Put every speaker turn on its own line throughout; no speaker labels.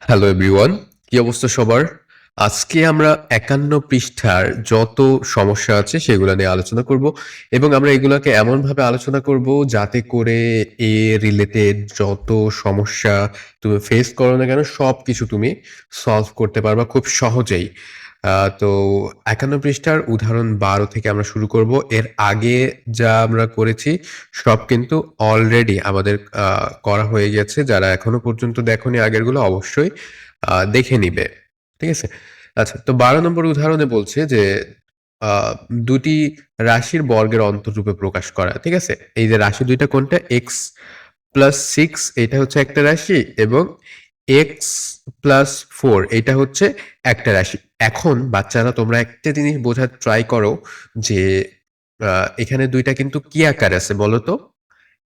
Hello everyone কি অবস্থা সবার? আজকে আমরা একান্ন পৃষ্ঠার যত সমস্যা আছে সেগুলো নিয়ে আলোচনা করব এবং আমরা এগুলোকে এমনভাবে আলোচনা করব যাতে করে এ রিলেটেড যত সমস্যা তুমি ফেস করো না কেন সব কিছু তুমি সলভ করতে পারবা খুব সহজেই। তো একান্ন পৃষ্ঠার উদাহরণ বারো থেকে আমরা শুরু করব। এর আগে যা আমরা করেছি, সব কিন্তু অলরেডি আমাদের করা হয়ে গেছে। যারা এখনও পর্যন্ত দেখোনি আগেরগুলো অবশ্যই দেখে নিবে। ঠিক আছে? আচ্ছা তো বারো নম্বর উদাহরণে বলছে যে দুটি রাশির বর্গের অন্তরূপে প্রকাশ করা। ঠিক আছে? এই যে রাশি দুইটা কোনটা? এক্স প্লাস সিক্স এটা হচ্ছে একটা রাশি এবং এক্স প্লাস ফোর এটা হচ্ছে একটা রাশি। এখন বাচ্চারা তোমরা একটা জিনিস বোঝার ট্রাই করো যে এখানে দুইটা কিন্তু কি আকার আছে বলো তো?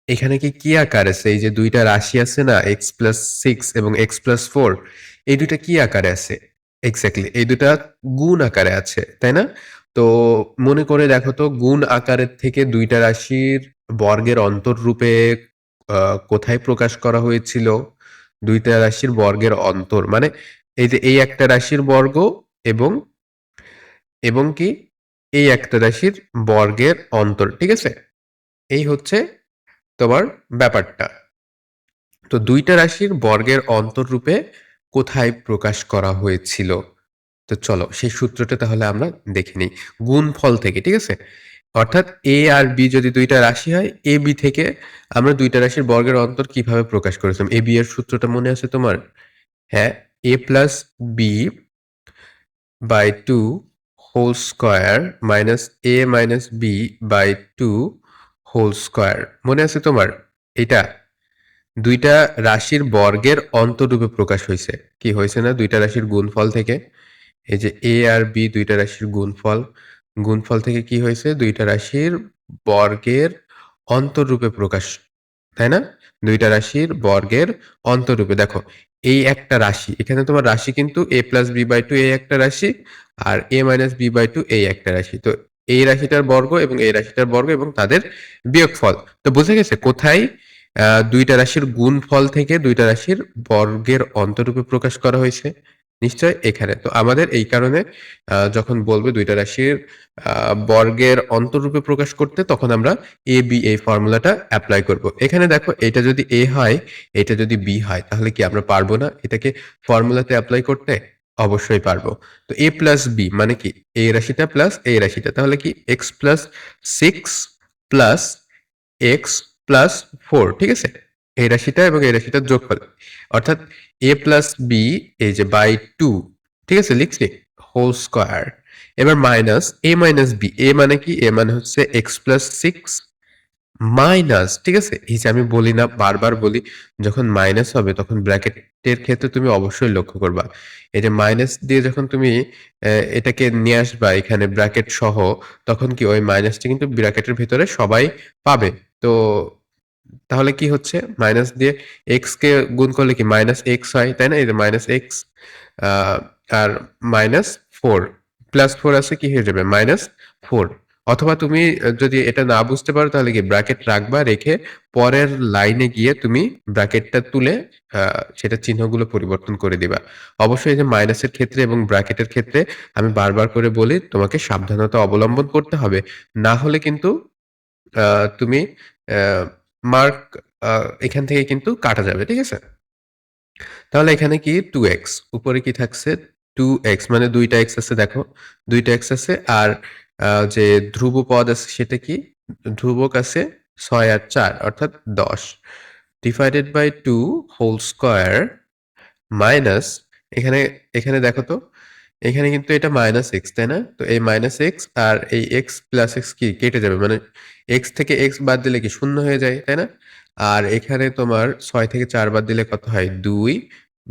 এখানে কি কি আকার আছে? এই যে দুইটা রাশি আছে না এক্স প্লাস সিক্স এবং এক্স প্লাস ফোর এই দুইটা কি আকারে আছে? এক্স্যাক্টলি এই দুটা গুণ আকারে আছে তাই না? তো মনে করে দেখো তো গুণ আকারের থেকে দুইটা রাশির বর্গের অন্তররূপে আহ, কোথায় প্রকাশ করা হয়েছিল? দুইটা রাশির বর্গের অন্তর। মানে এই যে এই একটা রাশির বর্গ এবং এবং কি এই একটা রাশির বর্গের অন্তর, ঠিক আছে? এই হচ্ছে তোমার ব্যাপারটা। তো দুইটা রাশির বর্গের অন্তররূপে কোথায় প্রকাশ করা হয়েছিল? তো চলো সেই সূত্রটা তাহলে আমরা দেখে নিই। গুণফল থেকে, ঠিক আছে? অর্থাৎ এ আর বি যদি দুইটা রাশি হয় এ বি থেকে আমরা দুইটা রাশির বর্গের অন্তর কীভাবে প্রকাশ করেছিলাম? এ বি এর সূত্রটা মনে আছে তোমার? হ্যাঁ A plus B by two whole square minus A minus B by two whole square মনে আছে তোমার? এটা দুইটা রাশির বর্গের অন্তরূপে প্রকাশ হয়েছে। কি হয়েছে না? দুইটা রাশির গুণফল থেকে। এই যে এ আর বি দুইটা রাশির গুণফল। গুণফল থেকে কি হয়েছে? দুইটা রাশির বর্গের অন্তররূপে প্রকাশ, তাই না? দুইটা রাশির বর্গের অন্তরূপে। দেখো, এই একটা রাশি, এখানে তোমার রাশি কিন্তু A plus B by two এই একটা রাশি আর A minus B by two এই একটা রাশি। তো এই রাশিটার বর্গ এবং এই রাশিটার বর্গ এবং তাদের বিয়োগফল। তো বুঝে গেছে কোথায়? দুইটা রাশির গুণফল থেকে দুইটা রাশির বর্গের অন্তরূপে প্রকাশ করা হয়েছে। নিশ্চয় এখানে। তো আমাদের এই কারণে যখন বলবে দুইটা রাশির বর্গের অন্তরূপে প্রকাশ করতে, তখন আমরা এ বি এই ফর্মুলাটা অ্যাপ্লাই করব। এখানে দেখো, এটা যদি এ হয়, এটা যদি বি হয়, তাহলে কি আমরা পারব না? এটাকে ফর্মুলাতে অ্যাপ্লাই করতে? অবশ্যই পারব। তো এ প্লাস বি মানে কি? এই রাশিটা প্লাস এই রাশিটা। তাহলে কি? X plus six plus X plus four ঠিক আছে? এই রাশিটা এবং এই রাশিটার যোগফল। অর্থাৎ এ প্লাস বি এই যে বাই টু ঠিক আছে, লিখছি হোল স্কোয়ার এবার minus A minus B A মানে কি? এ মানে হচ্ছে এক্স প্লাস সিক্স মাইনাস ঠিক আছে? এই যে আমি বলি না, বারবার বলি, যখন মাইনাস হবে তখন ব্র্যাকেটের ক্ষেত্রে তুমি অবশ্যই লক্ষ্য করবা। এই যে মাইনাস দিয়ে যখন তুমি এটাকে নিয়ে আসবা, এখানে ব্র্যাকেট সহ, তখন কি ওই মাইনাসটা কিন্তু ব্র্যাকেটের ভিতরে সবাই পাবে। তো তাহলে কি হচ্ছে? মাইনাস দিয়ে এক্স কে গুণ করলে কি মাইনাস এক্স হয়? তাই না? এই যে মাইনাস এক্স আর মাইনাস ফোর প্লাস ফোর আছে কি হয়ে যাবে? মাইনাস ফোর অথবা তুমি যদি এটা না বুঝতে পারো, তাহলে কি ব্র্যাকেট রাখবা, রেখে পরের লাইনে গিয়ে তুমি ব্র্যাকেটটা তুলে সেটা চিহ্নগুলো পরিবর্তন করে দিবা। অবশ্যই যে মাইনাসের ক্ষেত্রে এবং ব্র্যাকেটের ক্ষেত্রে আমি বারবার করে বলি, তোমাকে সাবধানতা অবলম্বন করতে হবে। না হলে কিন্তু তুমি মার্ক এখান থেকে কিন্তু কাটা যাবে, ঠিক আছে? তাহলে এখানে কি? টু এক্স উপরে কি থাকছে? টু এক্স মানে দুইটা এক্স আছে, দেখো। দুইটা এক্স আছে, আর যে ধ্রুব পদ আছে সেটা কি? ধ্রুবক আছে ছয় আর চার, অর্থাৎ দশ। Divided by two whole square minus এখানে এখানে দেখো তো এখানে কিন্তু এটা মাইনাস এক্স তাই না? তো এই মাইনাস এক্স আর এই এক্স প্লাস এক্স কি? কেটে যাবে। মানে এক্স থেকে এক্স বাদ দিলে কি শূন্য হয়ে যায়, তাই না? আর এখানে তোমার ছয় থেকে চার বাদ দিলে কত হয়? দুই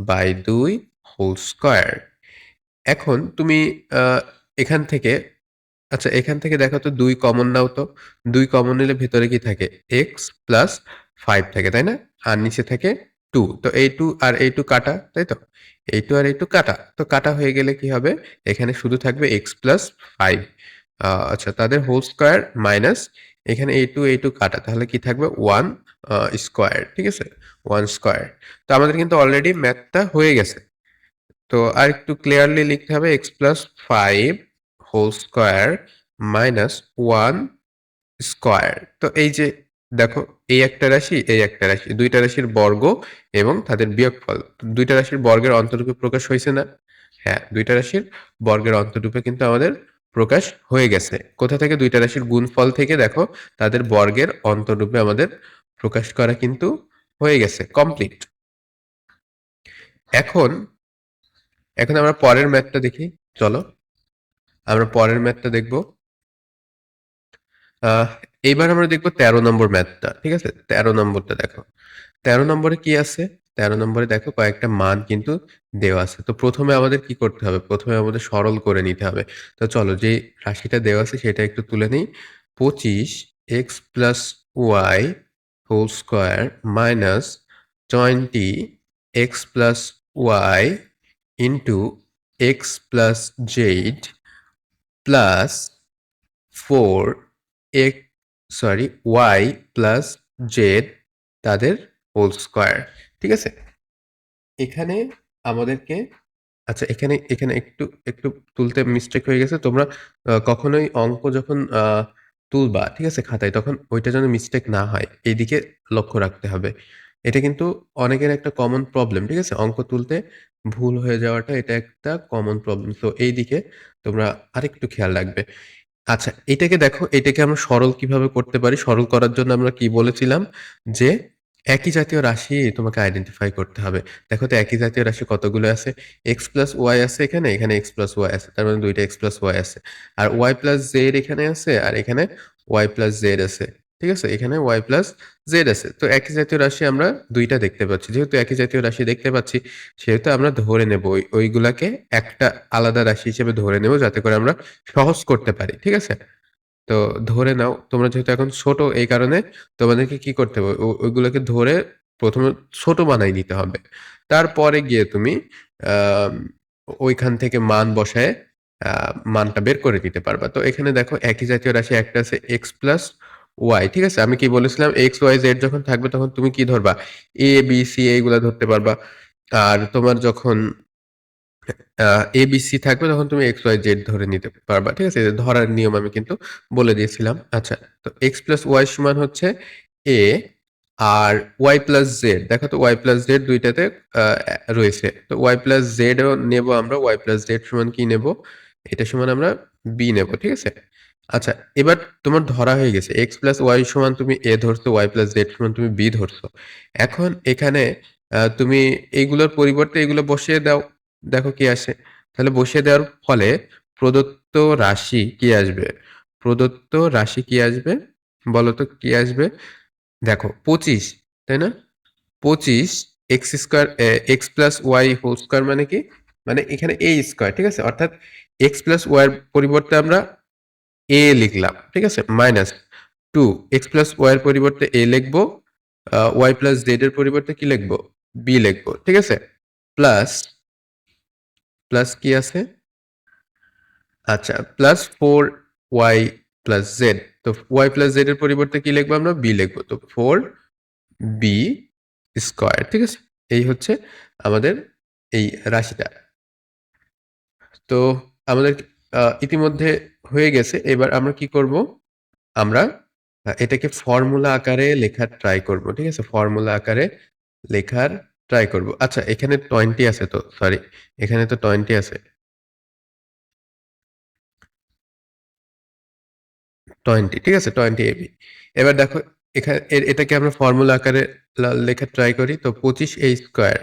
বাই দুই হোল স্কোয়ার। এখন তুমি এখান থেকে আচ্ছা এখান থেকে দেখো তো দুই কমন নাও তো। দুই কমন নিলে ভেতরে কি থাকে? এক্স প্লাস ফাইভ থাকে, তাই না? আর নিচে থাকে টু। তো এই টু আর এই টু কাটা, তাই তো? এই টু আর এই টু কাটা। তো কাটা হয়ে গেলে কি হবে? এখানে শুধু থাকবে এক্স প্লাস ফাইভ আচ্ছা তাদের হোল স্কোয়ার মাইনাস এখানে এই টু এই টু কাটা। তাহলে কি থাকবে? ওয়ান স্কোয়ার ঠিক আছে? ওয়ান স্কোয়ার তো আমাদের কিন্তু অলরেডি ম্যাথটা হয়ে গেছে। তো আর একটু ক্লিয়ারলি লিখতে হবে x plus five whole square minus one square তো এই যে দেখো, এই একটা রাশি, এই একটা রাশি, দুইটা রাশির বর্গ এবং তাদের বিয়োগফল। দুইটা রাশির বর্গের অন্তরূপে প্রকাশ হয়েছে না? হ্যাঁ দুইটা রাশির বর্গের অন্তরূপে কিন্তু আমাদের প্রকাশ হয়ে গেছে। কোথা থেকে? দুইটা রাশির গুণফল থেকে, দেখো, তাদের বর্গের অন্তরূপে আমাদের প্রকাশ করা কিন্তু হয়ে গেছে কমপ্লিট এখন এখন আমরা পরের ম্যাথটা দেখি, চলো। আমরা পরের ম্যাথটা দেখব। এইবার আমরা দেখব তেরো নম্বর ম্যাথটা, ঠিক আছে? তেরো নম্বরটা দেখো। তেরো নম্বরে কি আছে? তেরো নম্বরে দেখো কয়েকটা মান কিন্তু দেওয়া আছে। তো প্রথমে আমাদের কি করতে হবে? প্রথমে আমাদের সরল করে নিতে হবে। তো চলো যে রাশিটা দেওয়া আছে সেটা একটু তুলে নিই। পঁচিশ x plus y whole square minus twenty x plus y into x plus z plus four x sorry, y plus z তাদের হোল স্কোয়ার, ঠিক আছে? এখানে আমাদেরকে আচ্ছা এখানে এখানে একটু একটু তুলতে মিস্টেক হয়ে গেছে। তোমরা কখনোই অঙ্ক যখন তুলবা, ঠিক আছে, খাতায়, তখন ওইটা যেন মিস্টেক না হয়। এইদিকে লক্ষ্য রাখতে হবে। এটা কিন্তু অনেকের একটা কমন প্রবলেম ঠিক আছে? অঙ্ক তুলতে ভুল হয়ে যাওয়াটা এটা একটা কমন প্রবলেম তো এই দিকে তোমরা আরেকটু খেয়াল রাখবে। আচ্ছা এটাকে দেখো, এটাকে আমরা সরল কীভাবে করতে পারি? সরল করার জন্য আমরা কি বলেছিলাম? যে একই জাতীয় রাশি তোমাকে আইডেন্টিফাই করতে হবে। দেখো তো একই জাতীয় রাশি কতগুলো আছে? এক্স প্লাস ওয়াই আছে এখানে এখানে এক্স প্লাস ওয়াই আছে, তার মানে দুইটা এক্স প্লাস ওয়াই আছে। আর ওয়াই প্লাস জেড এখানে আছে, আর এখানে ওয়াই প্লাস জেড আছে। ঠিক আছে? এখানে ওয়াই প্লাস জেড আছে। তো একই জাতীয় রাশি আমরা দুইটা দেখতে পাচ্ছি। যেহেতু একই জাতীয় রাশি দেখতে পাচ্ছি, সেহেতু আমরা ধরে নেব ওই, ওইগুলাকে একটা আলাদা রাশি হিসেবে ধরে নেব যাতে করে আমরা সহজ করতে পারি। ঠিক আছে? তো ধরে নাও, তোমরা যেহেতু এখন ছোট, এই কারণে তোমাদেরকে কি করতে হবে? ওইগুলোকে ধরে প্রথমে ছোট বানাই নিতে হবে। তারপরে গিয়ে তুমি ওইখান থেকে মান বসায় মানটা বের করে দিতে পারবা। তো এখানে দেখো একই জাতীয় রাশি একটা আছে এক্স প্লাস ওয়াই ঠিক আছে? আমি কি বলেছিলাম? এক্স ওয়াই জেড যখন থাকবে তখন তুমি কি ধরবা? এ বি সি এইগুলা ধরতে পারবা। আর তোমার যখন এ বি সি থাকবে তখন তুমি এক্স ওয়াই জেড ধরে নিতে পারবা, ঠিক আছে? ধরার নিয়ম আমি কিন্তু বলে দিয়েছিলাম। আচ্ছা তো এক্স প্লাস ওয়াই সমান হচ্ছে এ আর ওয়াই প্লাস জেড দেখো তো ওয়াই প্লাস জেড দুইটাতে রয়েছে। তো ওয়াই প্লাস জেড ও নেব আমরা। ওয়াই প্লাস জেড সমান কি নেব? এটা সমান আমরা বি নেব, ঠিক আছে? আচ্ছা এবার তোমার ধরা হয়ে গেছে এক্স প্লাস ওয়াই সমান তুমি এ ধরছো ওয়াই প্লাস জেড সমান তুমি বি ধরছো। এখন এখানে তুমি এইগুলোর পরিবর্তে এগুলো বসিয়ে দাও, দেখো কি আসে। তাহলে বসিয়ে দেওয়ার ফলে প্রদত্ত রাশি কি আসবে? প্রদত্ত রাশি কি আসবে? বলো তো কি আসবে? দেখো, পঁচিশ, তাই না? পঁচিশ x square x plus y whole square মানে কি? মানে এখানে এ স্কোয়ার ঠিক আছে? অর্থাৎ এক্স প্লাস ওয়াই পরিবর্তে আমরা এ লিখলাম, ঠিক আছে? Minus two x plus y এর পরিবর্তে এ লিখব ওয়াই প্লাস জেড এর পরিবর্তে কি লিখব? বি লিখব, ঠিক আছে? প্লাস প্লাস কি আছে? আচ্ছা plus four y plus z তো ওয়াই প্লাস জেড এর পরিবর্তে কি লিখব আমরা? বি লিখব, তো ফোর বি স্কোয়ার ঠিক আছে? এই হচ্ছে আমাদের এই রাশিটা। তো আমাদের ইতিমধ্যে হয়ে গেছে। এবার আমরা কি করব? আমরা এটাকে ফর্মুলা আকারে লেখার ট্রাই করব, ঠিক আছে? ফর্মুলা আকারে লেখার ট্রাই করব। আচ্ছা এখানে টোয়েন্টি আছে তো সরি এখানে তো টোয়েন্টি আছে। টোয়েন্টি ঠিক আছে? টোয়েন্টি এবি এবার দেখো এখানে এটাকে আমরা ফর্মুলা আকারে লা- লেখার ট্রাই করি, তো পঁচিশ এ স্কোয়ার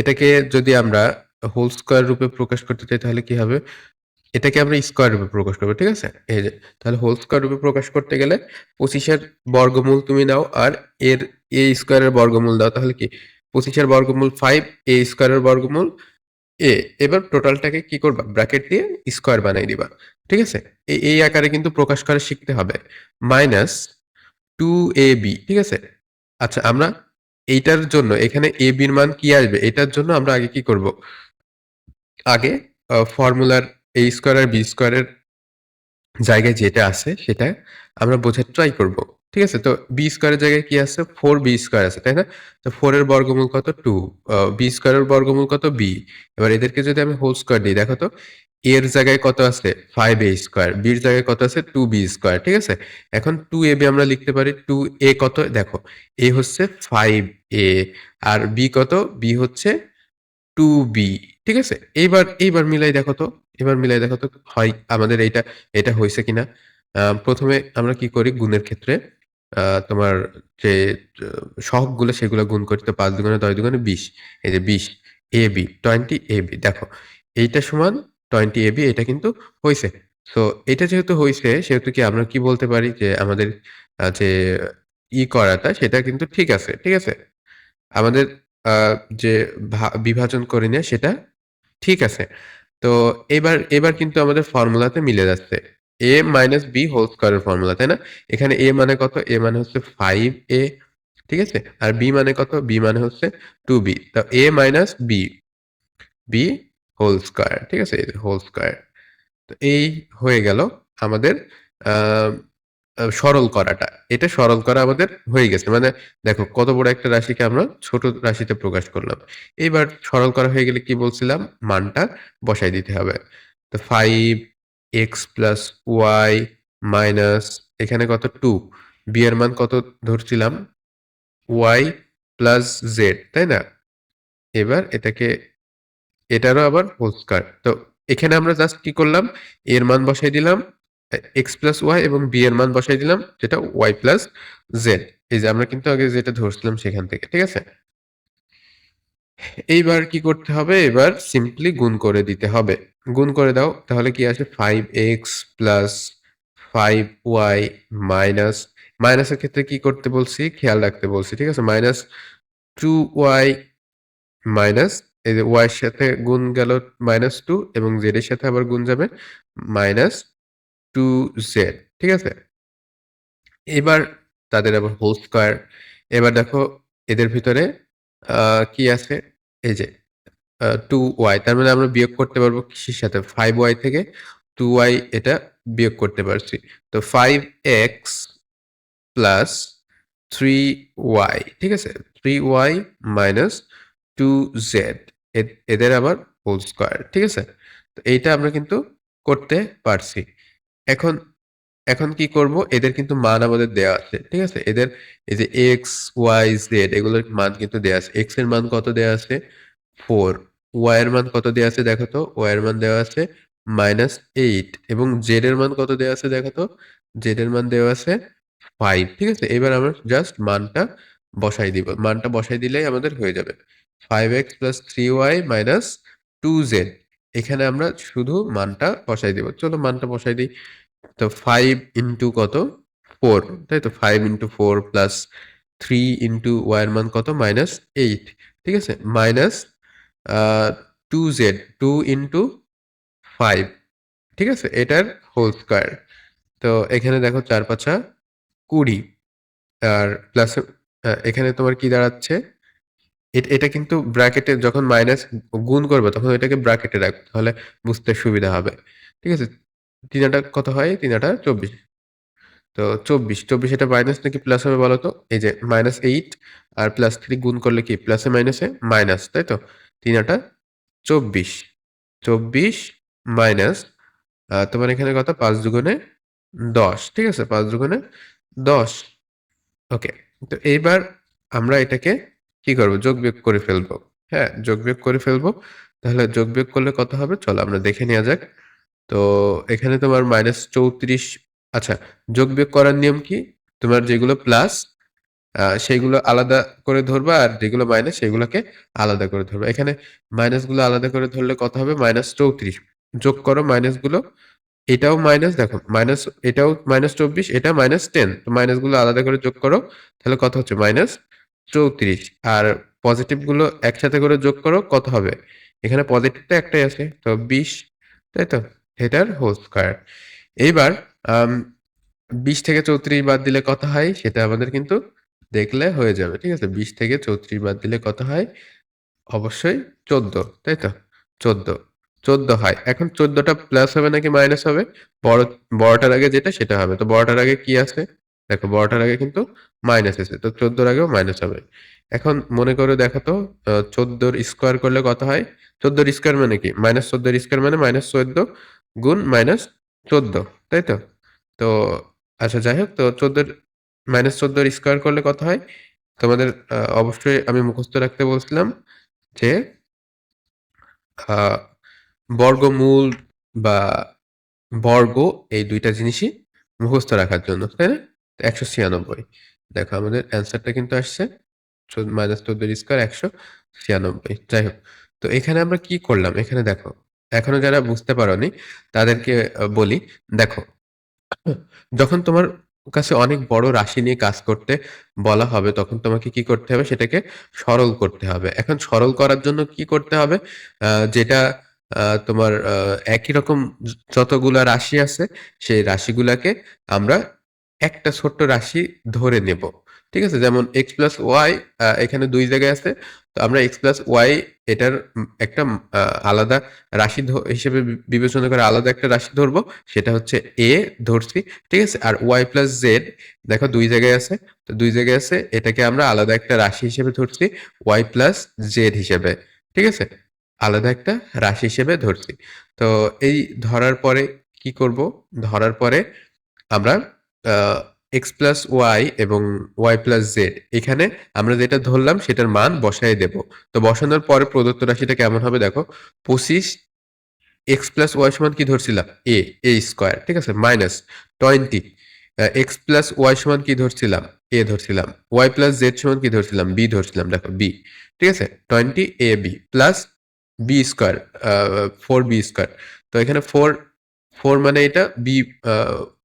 এটাকে যদি আমরা হোল স্কোয়ার রূপে প্রকাশ করতে চাই, তাহলে কি হবে? এটাকে আমরা স্কোয়ার রূপে প্রকাশ করব, ঠিক আছে? এই যে, তাহলে হোল স্কোয়ার রূপে প্রকাশ করতে গেলে পঁচিশের বর্গমূল তুমি নাও, আর এর, এ স্কোয়ারের বর্গমূল দাও, তাহলে কি? পঁচিশের বর্গমূল ফাইভ এ স্কোয়ারের বর্গমূল এ। এবার টোটালটাকে কি করবা? ব্র্যাকেট দিয়ে স্কোয়ার বানাই দিবা, ঠিক আছে? এই আকারে কিন্তু প্রকাশ করা শিখতে হবে। মাইনাস টু এ বি ঠিক আছে? আচ্ছা আমরা এইটার জন্য, এখানে এ বির মান কি আসবে? এটার জন্য আমরা আগে কি করব? আগে ফর্মুলার এ স্কোয়ার আর বি স্কোয়ারের জায়গায় যেটা আছে, সেটা আমরা বোঝার ট্রাই করব। ঠিক আছে? তো বি স্কোয়ারের জায়গায় কি আছে? ফোর বি স্কোয়ার আছে, তাই না? তো ফোর এর বর্গমূল কত? টু বি স্কোয়ারের বর্গমূল কত? বি এবার এদেরকে যদি আমি হোল স্কোয়ার দিই, দেখো তো এর জায়গায় কত আছে? ফাইভ এ স্কোয়ার বির জায়গায় কত আছে? টু বি স্কোয়ার ঠিক আছে? এখন টু এ বি আমরা লিখতে পারি টু এ কত? দেখো এ হচ্ছে ফাইভ এ আর বি কত? বি হচ্ছে টু বি ঠিক আছে? এইবার এইবার মিলাই দেখো তো। এবার মিলাই দেখো তো, হয় আমাদের এইটা এটা হয়েছে কিনা। প্রথমে আমরা কি করি গুণের ক্ষেত্রে? তোমার যে সহগগুলো সেগুলো গুণ করি তো পাঁচ দুগুণে দশ দুগুণে বিশ, এই যে বিশ, a b twenty a b, দেখো, এইটা সমান টোয়েন্টি এ বি, এটা কিন্তু হয়েছে। তো এটা যেহেতু হয়েছে, সেহেতু কি আমরা কি বলতে পারি যে, আমাদের যে ই করাটা, সেটা কিন্তু ঠিক আছে ঠিক আছে? আমাদের যে বিভাজন করি না সেটা ঠিক আছে। তো এবার এবার কিন্তু আমাদের ফর্মুলাতে মিলে যাচ্ছে। এ মাইনাস বি হোল স্কোয়ারের ফর্মুলা, তাই না? এখানে এ মানে কত? এ মানে হচ্ছে ফাইভ এ ঠিক আছে? আর বি মানে কত? বি মানে হচ্ছে টু বি তো a minus b b whole square ঠিক আছে? হোল স্কোয়ার তো এই হয়ে গেল আমাদের সরল করাটা। এটা সরল করা আমাদের হয়ে গেছে। মানে দেখো, কত বড় একটা রাশিকে আমরা ছোট রাশিতে প্রকাশ করলাম। এইবার সরল করা হয়ে গেলে কি বলছিলাম? মানটা বসাই দিতে হবে। তো five x plus y minus এখানে কত? টু বি এর মান কত ধরছিলাম? ওয়াই প্লাস জেড তাই না? এবার এটাকে, এটারও আবার হোল স্কয়ার। তো এখানে আমরা জাস্ট কি করলাম? এর মান বসাই দিলাম। এক্স প্লাস ওয়াই এবং বি এর মান বসাই দিলাম, যেটা ওয়াই প্লাস জেড এই যে আমরা কিন্তু আগে যেটা ধরছিলাম সেখান থেকে, ঠিক আছে? এইবার কি করতে হবে? এবার সিম্পলি গুণ করে দিতে হবে। গুণ করে দাও, তাহলে কি আসে? Five x plus five y minus মাইনাসের ক্ষেত্রে কি করতে বলছি? খেয়াল রাখতে বলছি, ঠিক আছে? মাইনাস টু ওয়াই মাইনাস এই যে ওয়াই এর সাথে গুণ গেল মাইনাস টু এবং জেড এর সাথে আবার গুণ যাবে মাইনাস টু জেড, ঠিক আছে? এবার তাদের আবার হোল স্কয়ার, এবার দেখো এদের ভিতরে কি আছে? এই যে টু ওয়াই, তার মানে আমরা বিয়োগ করতে পারব কিসের সাথে? ফাইভ ওয়াই থেকে টু ওয়াই এটা বিয়োগ করতে পারছি। তো five x plus three y, ঠিক আছে? Three y minus two z এদের আবার হোল স্কোয়ার, ঠিক আছে? তো এইটা আমরা কিন্তু করতে পারছি। এখন এখন কি করব? এদের কিন্তু মান আমাদের দেওয়া আছে, ঠিক আছে? এদের এই যে এক্স ওয়াই জেড এগুলোর মান কিন্তু দেওয়া আছে। এক্সের মান কত দেওয়া আছে? ফোর ওয়াই এর মান কত দেওয়া আছে দেখো তো? ওয়াই এর মান দেওয়া আছে মাইনাস এইট এবং জেড এর মান কত দেওয়া আছে দেখো তো? জেড এর মান দেওয়া আছে ফাইভ ঠিক আছে? এবার আমরা জাস্ট মানটা বসাই দিব। মানটা বসাই দিলেই আমাদের হয়ে যাবে। Five x plus three y minus two z এখানে আমরা শুধু মানটা বসাই দিব। চলো মানটা বসাই দিই। তো ফাইভ ইন্টু কত? ফোর তাই তো? Five into four plus three into ওয়াইয়ের মান কত? মাইনাস এইট ঠিক আছে? Minus two z two into five ঠিক আছে? এটার হোল স্কোয়ার তো এখানে দেখো চার পাঁচা কুড়ি, আর প্লাস এখানে তোমার কি দাঁড়াচ্ছে? এট- কিন্তু ব্র্যাকেটে যখন মাইনাস গুণ করবে, তখন এটাকে ব্র্যাকেটে রাখবে তাহলে বুঝতে সুবিধা হবে। ঠিক আছে? তিনাটা কত হয়? তিনাটা চব্বিশ। তো চব্বিশ চব্বিশ এটা মাইনাস নাকি প্লাস হবে বলো তো এই যে মাইনাস এইট আর প্লাস থ্রি গুণ করলে কি? প্লাসে মাইনাসে মাইনাস তাই তো? তিনাটা চব্বিশ। চব্বিশ মাইনাস তোমার এখানে কত? পাঁচ দুগুণে দশ। ঠিক আছে? পাঁচ দুগুণে দশ। ওকে, তো এইবার আমরা এটাকে কি করব? যোগ বিয়োগ করে ফেলব। হ্যাঁ যোগ বিয়োগ করে ফেলব। তাহলে যোগ বিয়োগ করলে কত হবে? চলো আমরা দেখে নেওয়া যাক। তো এখানে তোমার মাইনাস চৌত্রিশ আচ্ছা যোগ বিয়োগ করার নিয়ম কি? তোমার যেগুলো প্লাস সেইগুলো আলাদা করে ধরবা আর যেগুলো মাইনাস সেগুলোকে আলাদা করে ধরবা। এখানে মাইনাসগুলো আলাদা করে ধরলে কত হবে? মাইনাস চৌত্রিশ। যোগ করো মাইনাসগুলো। এটাও মাইনাস দেখো মাইনাস এটাও মাইনাস চব্বিশ, এটা মাইনাস টেন তো মাইনাসগুলো আলাদা করে যোগ করো, তাহলে কত হচ্ছে? মাইনাস চৌত্রিশ। আর পজিটিভগুলো একসাথে করে যোগ করো, কত হবে? এখানে পজিটিভ তো একটাই আছে, তো বিশ, তাই তো? এটার হোল স্কোয়ার এইবার বিশ থেকে চৌত্রিশ বাদ দিলে কত হয়? সেটা আমাদের কিন্তু দেখলে হয়ে যাবে, ঠিক আছে? বিশ থেকে চৌত্রিশ বাদ দিলে কত হয়? অবশ্যই চোদ্দ, তাই তো? চোদ্দ। চোদ্দ হয়। এখন চোদ্দটা প্লাস হবে নাকি মাইনাস হবে? বড়, বড়টার আগে যেটা, সেটা হবে। তো বড়টার আগে কি আছে? দেখো বড়টার আগে কিন্তু মাইনাস আছে তো চোদ্দোর আগেও মাইনাস হবে। এখন মনে করে দেখো তো চোদ্দোর স্কোয়ার করলে কত হয়? চোদ্দোর স্কোয়ার মানে কি? মাইনাস চোদ্দোর স্কোয়ার মানে মাইনাস চোদ্দ গুণ মাইনাস চোদ্দ, তাই তো? তো আচ্ছা যাই হোক, তো চোদ্দোর মাইনাস চোদ্দোর স্কোয়ার করলে কত হয়? তোমাদের অবশ্যই আমি মুখস্থ রাখতে বলছিলাম যে বর্গমূল বা বর্গ এই দুইটা জিনিসই মুখস্থ রাখার জন্য, তাই না? একশো ছিয়ানব্বই। দেখো আমাদের অ্যান্সারটা কিন্তু আসছে। মাইনাস চোদ্দ স্কোয়ার একশো ছিয়ানব্বই। যাই হোক, তো এখানে আমরা কি করলাম? এখানে দেখো, এখনও যারা বুঝতে পারোনি, তাদেরকে বলি, দেখো, যখন তোমার কাছে অনেক বড় রাশি নিয়ে কাজ করতে বলা হবে, তখন তোমাকে কি করতে হবে? সেটাকে সরল করতে হবে। এখন সরল করার জন্য কি করতে হবে? যেটা তোমার একই রকম যতগুলা রাশি আছে, সেই রাশিগুলাকে আমরা একটা ছোট্ট রাশি ধরে নেব। ঠিক আছে? যেমন এক্স প্লাস ওয়াই এখানে দুই জায়গায় আছে। তো আমরা এক্স প্লাস ওয়াই এটার একটা আলাদা রাশি হিসেবে বিবেচনা করে আলাদা একটা রাশি ধরবো। সেটা হচ্ছে এ ধরছি। ঠিক আছে? আর ওয়াই প্লাস জেড দেখো দুই জায়গায় আছে। তো দুই জায়গায় আছে, এটাকে আমরা আলাদা একটা রাশি হিসেবে ধরছি ওয়াই প্লাস জেড হিসেবে। ঠিক আছে? আলাদা একটা রাশি হিসেবে ধরছি। তো এই ধরার পরে কি করব? ধরার পরে আমরা এক্স প্লাস ওয়াই এবং ওয়াই প্লাস জেড এখানে আমরা যেটা ধরলাম সেটার মান বসায় দেব। তো বসানোর পরে প্রদত্ত রাশিটা কেমন হবে দেখো? পঁচিশ এক্স প্লাস ওয়াই সমান কি ধরছিলাম? এ এ স্কোয়ার ঠিক আছে? Minus twenty X plus Y সমান কি ধরছিলাম? এ ধরছিলাম। ওয়াই প্লাস জেড সমান কি ধরছিলাম? বি ধরছিলাম, দেখো বি ঠিক আছে? Twenty a b plus b square four b square তো এখানে ফোর ফোর মানে এটা বি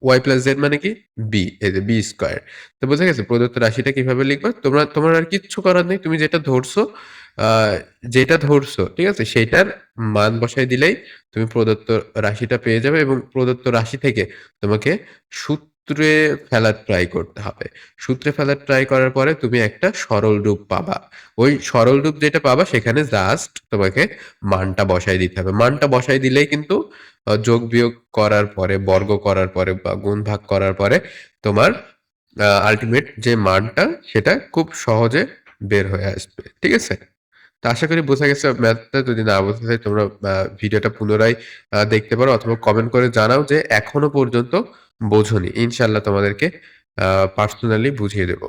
ওয়াই প্লাস জেড মানে কি? বি এই যে বি স্কোয়ার তো বোঝা গেছে প্রদত্ত রাশিটা কীভাবে লিখবা? তোমরা, তোমার আর কিচ্ছু করার নেই, তুমি যেটা ধরছো যেটা ধরছো, ঠিক আছে, সেটার মান বসাই দিলেই তুমি প্রদত্ত রাশিটা পেয়ে যাবে এবং প্রদত্ত রাশি থেকে তোমাকে সূত্রে ফেলার ট্রাই করতে হবে। সূত্রে ফেলার ট্রাই করার পরে তুমি একটা সরল রূপ পাবা। ওই সরল রূপ যেটা পাবা, সেখানে জাস্ট তোমাকে মানটা বসাই দিতে হবে। মানটা বসাই দিলেই কিন্তু যোগ বিয়োগ করার পরে, বর্গ করার পরে বা গুণ ভাগ করার পরে তোমার আলটিমেট যে মানটা, সেটা খুব সহজে বের হয়ে আসবে। ঠিক আছে? আশা করি বোঝা গেছে ম্যাথটা যদি না বোঝা যায়, তোমরা ভিডিওটা পুনরায় দেখতে পারো অথবা কমেন্ট করে জানাও যে এখনও পর্যন্ত বোঝনি। ইনশাল্লাহ তোমাদেরকে পার্সোনালি বুঝিয়ে দেবো।